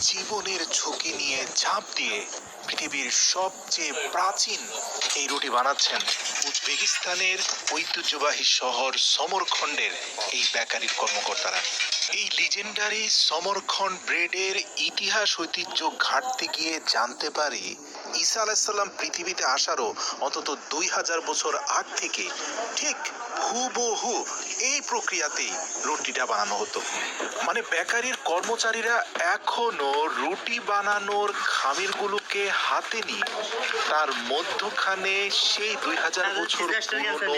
জীবনের ঝুঁকি নিয়ে ঝাঁপ দিয়ে পৃথিবীর সবচেয়ে প্রাচীন এই রুটি বানাচ্ছেন উজবেকিস্তানের ঐতিহ্যবাহী শহর সমরখণ্ডের এই বেকারির কর্মকর্তারা। এই লিজেন্ডারি সমরখণ্ড ব্রেডের ইতিহাস ঐতিহ্য ঘাটতে গিয়ে জানতে পারি ঈসা আলাইসাল্লাম পৃথিবীতে আসারও অন্তত দুই হাজার বছর আগ থেকে ঠিক হুবহু এই প্রক্রিয়াতেই রুটিটা বানানো হতো। মানে বেকারির কর্মচারীরা এখনও রুটি বানানোর খামিরগুলোকে হাতে নিয়ে তার মধ্যখানে সেই দুই হাজার বছর পুরনো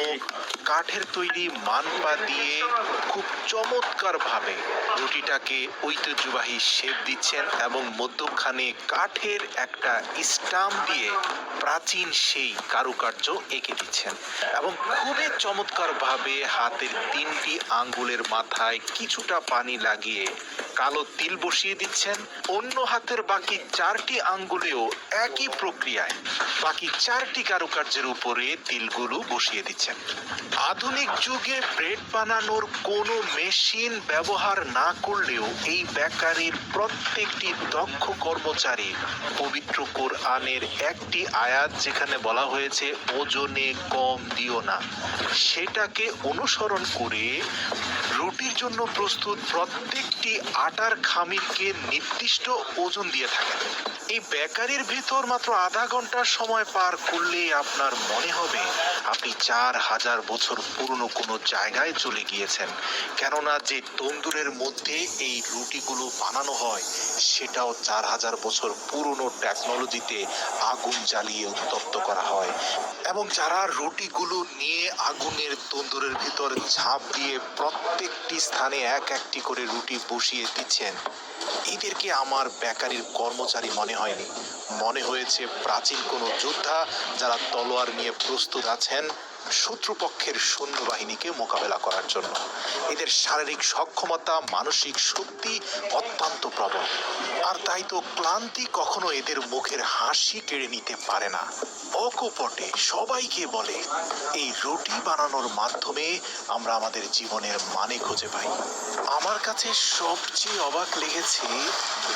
কাঠের তৈরি মানপা দিয়ে খুব চমৎকার ভাবে রুটিটাকে ঐতিহ্যবাহী শেপ দিচ্ছেন এবং মধ্যখানে কাঠের একটা স্টাম্প দিয়ে প্রাচীন সেই কারুকার্য এঁকে দিচ্ছেন। এবং খুবই চমৎকার ভাবে হাতের তিনটি আঙ্গুলের মাথায় কিছুটা পানি লাগিয়ে কালো তিল বসিয়ে দিচ্ছেন। অন্য হাতের বাকি চারটি আঙ্গুলেও একই প্রক্রিয়ায়। বাকি চারটি কারুকার্যের উপরে তিলগুলো বসিয়ে দিচ্ছেন। আধুনিক যুগে ব্রেড বানানোর কোনো মেশিন ব্যবহার না করলেও এই বেকারির প্রত্যেকটি দক্ষ কর্মচারী পবিত্র কোরআনের একটি আয়াত যেখানে বলা হয়েছে, ওজনে কম দিও না। সেটাকে অনুসরণ করে রুটির জন্য প্রস্তুত প্রত্যেকটি আটার খামিরকে নির্দিষ্ট ওজন দিয়ে থাকেন। এই বেকারির ভিতর মাত্র আধা ঘণ্টার সময় পার করলে আপনার মনে হবে আপনি চার হাজার বছর পুরনো কোনো জায়গায় চলে গিয়েছেন। কেননা যে তন্দুরের মধ্যে এই রুটিগুলো বানানো হয়, সেটাও চার হাজার বছর পুরনো টেকনোলজিতে আগুন জ্বালিয়ে উত্তপ্ত করা হয়। এবং যারা রুটিগুলো নিয়ে আগুনের তন্দুরের ভিতর ঝাঁপ দিয়ে প্রত্যেকটি স্থানে এক একটি করে রুটি বসিয়ে দিচ্ছেন, এদেরকে আমার বেকারির কর্মচারী মনে হয়নি। মনে হয়েছে প্রাচীন কোনো যোদ্ধা যারা তলোয়ার নিয়ে প্রস্তুত আছেন শত্রুপক্ষের সৈন্যবাহিনীকে মোকাবেলা করার জন্য। এদের শারীরিক সক্ষমতা, মানসিক শক্তি অত্যন্ত প্রবল। আর তাই তো ক্লান্তি কখনো এদের মুখের হাসি কেড়ে নিতে পারে না। অকপটে সবাইকে বলে, এই রুটি বানানোর মাধ্যমে আমরা আমাদের জীবনের মানে খুঁজে পাই। আমার কাছে সবচেয়ে অবাক লেগেছে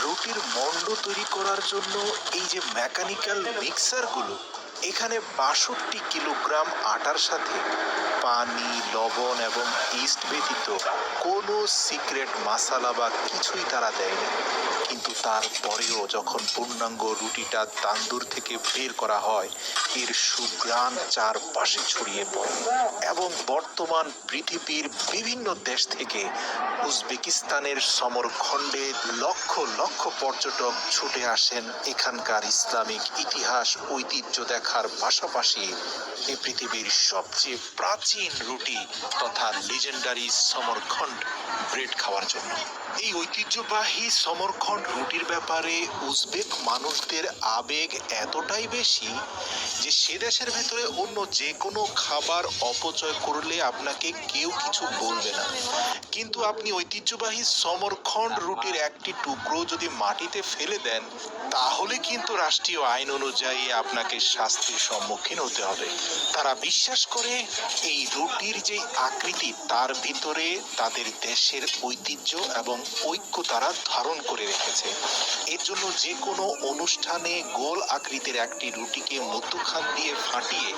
রুটির মণ্ড তৈরি করার জন্য এই যে মেকানিক্যাল মিক্সারগুলো এখানে বাষট্টি কিলোগ্রাম আটার সাথে পানি লবণ এবং ইস্ট ব্যতীত কোনো সিক্রেট মশালা বা কিছুই তারা দেয়নি। কিন্তু তারপরেও যখন পূর্ণাঙ্গ রুটিটা তান্দুর থেকে বের করা হয়, এর সুগ্রাণ চারপাশে ছড়িয়ে পড়ে এবং বর্তমান পৃথিবীর বিভিন্ন দেশ থেকে উজবেকিস্তানের সমরখণ্ডে লক্ষ লক্ষ পর্যটক ছুটে আসেন এখানকার ইসলামিক ইতিহাস, ঐতিহ্য দেখার পাশাপাশি এই পৃথিবীর সবচেয়ে প্রাচীন রুটি তথা লিজেন্ডারি সমরখণ্ড। ব্রেড খাওয়ার জন্য। এই ঐতিহ্যবাহী সমরখণ্ড রুটির ব্যাপারে উজবেক মানুষদের আবেগ এতটাই বেশি যে সে দেশের ভেতরে অন্য যে কোনো খাবার অপচয় করলে আপনাকে কেউ কিছু বলবে না। কিন্তু আপনি ঐতিহ্যবাহী সমরখণ্ড রুটির একটি টুকরো যদি মাটিতে ফেলে দেন, তাহলে কিন্তু রাষ্ট্রীয় আইন অনুযায়ী আপনাকে শাস্তির সম্মুখীন হতে হবে। তারা বিশ্বাস করে এই রুটির যে আকৃতি, তার ভিতরে তাদের দেশের ঐতিহ্য এবং ঐক্য তারা ধারণ করে রেখেছে। এর জন্য যে কোনো অনুষ্ঠানে গোল আকৃতির একটি রুটিকে মধ্যখান দিয়ে ফাটিয়ে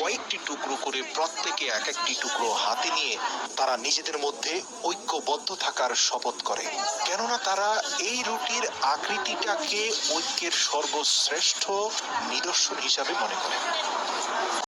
কয়েকটি টুকরো করে প্রত্যেকে এক একটি টুকরো হাতে নিয়ে তারা নিজেদের মধ্যে ঐক্যবদ্ধ থাকার শপথ করে। কেননা তারা এই রুটির আকৃতিটাকে ঐক্যের সর্বশ্রেষ্ঠ নিদর্শন হিসাবে মনে করে।